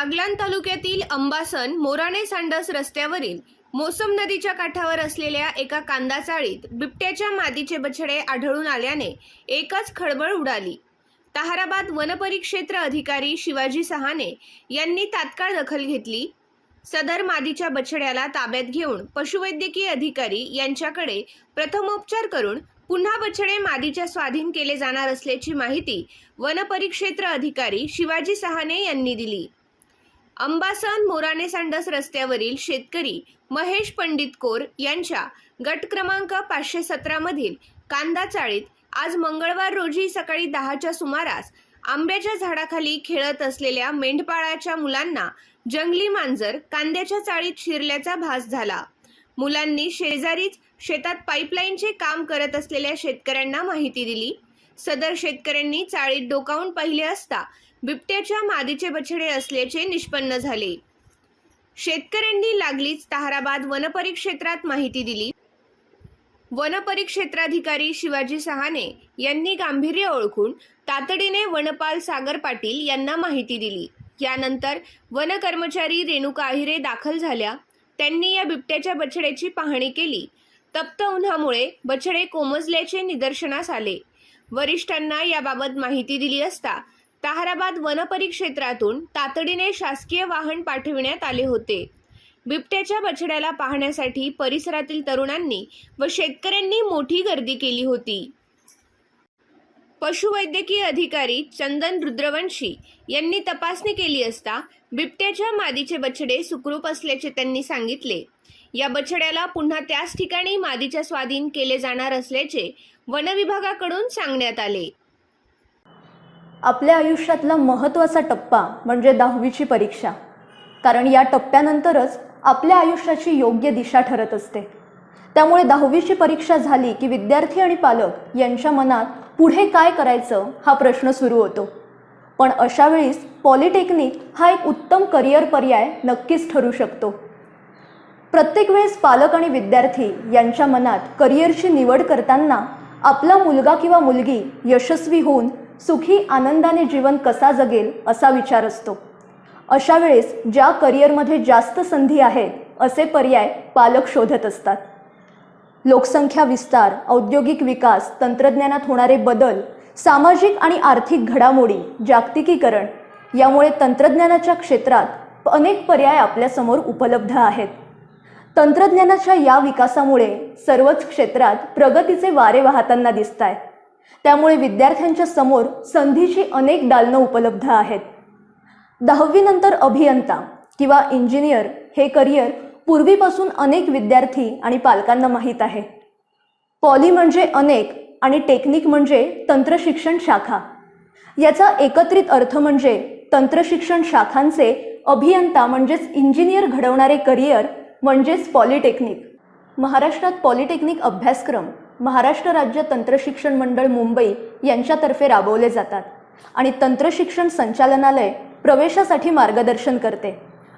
बागलाण तालुक्यातील अंबासन मोराणे सांडस रस्त्यावरील मोसम नदीच्या काठावर असलेल्या एका कांदा चाळीत बिबट्याच्या मादीचे बछडे आढळून आल्याने एकच खळबळ उडाली. ताहाराबाद वनपरिक्षेत्र अधिकारी शिवाजी सहाने यांनी तात्काळ दखल घेतली. सदर मादीच्या बछड्याला ताब्यात घेऊन पशुवैद्यकीय अधिकारी यांच्याकडे प्रथमोपचार करून पुन्हा बछडे मादीच्या स्वाधीन केले जाणार असल्याची माहिती वनपरिक्षेत्र अधिकारी शिवाजी सहाने यांनी दिली. अंबासन मोराणे सांडस रस्त्यावरील शेतकरी महेश पंडित कोर यांच्या गट क्रमांक पाचशे सतरा मधील कांदा चाळीत आज मंगळवार रोजी सकाळी दहाच्या सुमारास आंब्याच्या झाडाखाली खेळत असलेल्या मेंढपाळाच्या मुलांना जंगली मांजर कांद्याच्या चाळीत शिरल्याचा भास झाला. मुलांनी शेजारीच शेतात पाईपलाईनचे काम करत असलेल्या शेतकऱ्यांना माहिती दिली. सदर शेतकऱ्यांनी चाळीत डोकावून पाहिले असता बिबट्याच्या मादीचे बछडे असल्याचे निष्पन्न झाले. शेतकऱ्यांनी लागलीच ताहराबाद वनपरिक्षेत्रात माहिती दिली. वनपरिक्षेत्राधिकारी शिवाजी सहाने यांनी गांभीर्य ओळखून तातडीने वनपाल सागर पाटील यांना माहिती दिली. यानंतर वन कर्मचारी रेणुका आहिरे दाखल झाल्या. त्यांनी या बिबट्याच्या बछड्याची पाहणी केली. तप्त उन्हामुळे बछडे कोमजल्याचे निदर्शनास आले. वरिष्ठांना याबाबत माहिती दिली असता ताहराबाद वनपरिक्षेत्रातून तातडीने शासकीय वाहन पाठविण्यात आले होते. बिबट्याच्या बछड्याला पाहण्यासाठी परिसरातील तरुणांनी व शेतकऱ्यांनी मोठी गर्दी केली होती. पशुवैद्यकीय अधिकारी चंदन रुद्रवंशी यांनी तपासणी केली असता बिबट्याच्या मादीचे बछडे सुखरूप असल्याचे त्यांनी सांगितले. या बछड्याला पुन्हा त्याच ठिकाणी मादीच्या स्वाधीन केले जाणार असल्याचे वनविभागाकडून सांगण्यात आले. आपल्या आयुष्यातला महत्त्वाचा टप्पा म्हणजे दहावीची परीक्षा. कारण या टप्प्यानंतरच आपल्या आयुष्याची योग्य दिशा ठरत असते. त्यामुळे दहावीची परीक्षा झाली की विद्यार्थी आणि पालक यांच्या मनात पुढे काय करायचं हा प्रश्न सुरू होतो. पण अशा वेळीस पॉलिटेक्निक हा एक उत्तम करिअर पर्याय नक्कीच ठरू शकतो. प्रत्येक वेळेस पालक आणि विद्यार्थी यांच्या मनात करिअरची निवड करताना आपला मुलगा किंवा मुलगी यशस्वी होऊन सुखी आनंदाने जीवन कसा जगेल असा विचार असतो. अशा वेळेस ज्या करिअरमध्ये जास्त संधी आहेत असे पर्याय पालक शोधत असतात. लोकसंख्या विस्तार औद्योगिक विकास तंत्रज्ञानात होणारे बदल सामाजिक आणि आर्थिक घडामोडी जागतिकीकरण यामुळे तंत्रज्ञानाच्या क्षेत्रात अनेक पर्याय आपल्यासमोर उपलब्ध आहेत. तंत्रज्ञानाच्या या विकासामुळे सर्वच क्षेत्रात प्रगतीचे वारे वाहताना दिसत आहेत त्यामुळे विद्यार्थ्यांच्या समोर संधीची अनेक दालनं उपलब्ध आहेत. दहावीनंतर अभियंता किंवा इंजिनियर हे करिअर पूर्वीपासून अनेक विद्यार्थी आणि पालकांना माहीत आहे. पॉली म्हणजे अनेक आणि टेक्निक म्हणजे तंत्रशिक्षण शाखा. याचा एकत्रित अर्थ म्हणजे तंत्रशिक्षण शाखांचे अभियंता म्हणजेच इंजिनियर घडवणारे करिअर म्हणजेच पॉलिटेक्निक. महाराष्ट्रात पॉलिटेक्निक अभ्यासक्रम महाराष्ट्र राज्य तंत्रशिक्षण मंडळ मुंबई यांच्यातर्फे राबवले जातात आणि तंत्रशिक्षण संचालनालय प्रवेशासाठी मार्गदर्शन करते.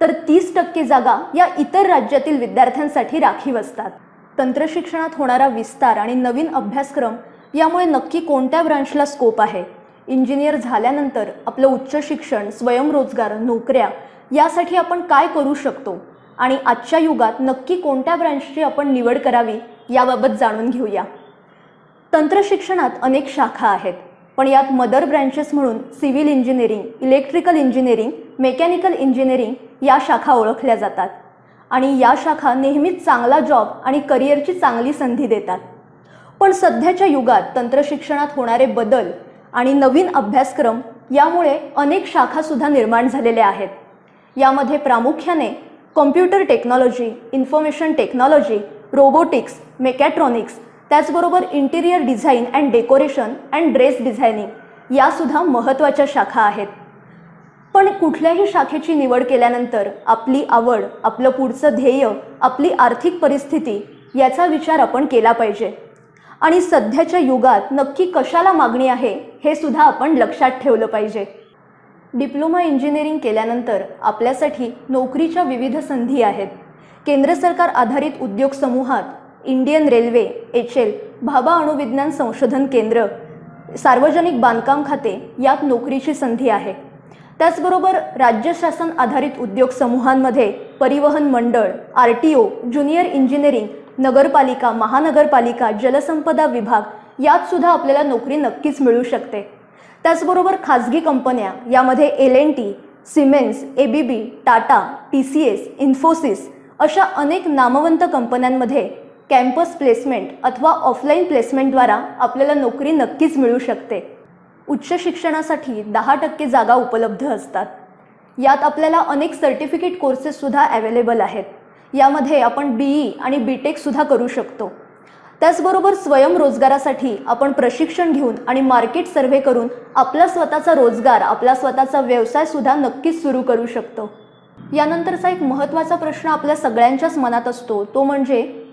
तर तीस टक्के जागा या इतर राज्यातील विद्यार्थ्यांसाठी राखीव असतात. तंत्रशिक्षणात होणारा विस्तार आणि नवीन अभ्यासक्रम यामुळे नक्की कोणत्या ब्रांचला स्कोप आहे? इंजिनियर झाल्यानंतर आपलं उच्च शिक्षण स्वयंरोजगार नोकऱ्या यासाठी आपण काय करू शकतो? आणि आजच्या युगात नक्की कोणत्या ब्रँचची आपण निवड करावी याबाबत जाणून घेऊया. तंत्रशिक्षणात अनेक शाखा आहेत. पण यात मदर ब्रँचेस म्हणून civil engineering electrical engineering mechanical engineering या शाखा ओळखल्या जातात. आणि या शाखा नेहमीच चांगला जॉब आणि करिअरची चांगली संधी देतात. पण सध्याच्या युगात तंत्रशिक्षणात होणारे बदल आणि नवीन अभ्यासक्रम यामुळे अनेक शाखासुद्धा निर्माण झालेल्या आहेत. यामध्ये प्रामुख्याने computer technology information technology robotics mechatronics त्याचबरोबर interior design and decoration and dress designing यासुद्धा महत्त्वाच्या शाखा आहेत. पण कुठल्याही शाखेची निवड केल्यानंतर आपली आवड आपलं पुढचं ध्येय आपली आर्थिक परिस्थिती याचा विचार आपण केला पाहिजे. आणि सध्याच्या युगात नक्की कशाला मागणी आहे हे सुद्धा आपण लक्षात ठेवलं पाहिजे. डिप्लोमा इंजिनिअरिंग केल्यानंतर आपल्यासाठी नोकरीच्या विविध संधी आहेत. केंद्र सरकार आधारित उद्योग समूहात Indian railway H L Bhabha अणुविज्ञान संशोधन केंद्र सार्वजनिक बांधकाम खाते यात नोकरीची संधी आहे. त्याचबरोबर राज्य शासन आधारित उद्योग समूहांमध्ये परिवहन मंडळ R T O junior engineering नगरपालिका महानगरपालिका जलसंपदा विभाग यात सुद्धा आपल्याला नोकरी नक्कीच मिळू शकते. त्याचबरोबर खाजगी कंपन्या यामध्ये L N T Siemens A B B Tata T C S Infosys अशा अनेक नामवंत कंपन्यांमध्ये कॅम्पस प्लेसमेंट अथवा ऑफलाईन प्लेसमेंटद्वारा आपल्याला नोकरी नक्कीच मिळू शकते. उच्च शिक्षणासाठी दहा टक्के जागा उपलब्ध असतात. यात आपल्याला अनेक सर्टिफिकेट कोर्सेससुद्धा अवेलेबल आहेत. यामध्ये आपण बी ई आणि बी टेकसुद्धा करू शकतो. त्याचबरोबर स्वयंरोजगारासाठी आपण प्रशिक्षण घेऊन आणि मार्केट सर्व्हे करून आपला स्वतःचा रोजगार आपला स्वतःचा व्यवसायसुद्धा नक्कीच सुरू करू शकतो. यानंतरचा एक महत्त्वाचा प्रश्न आपल्या सगळ्यांच्याच मनात असतो. तो म्हणजे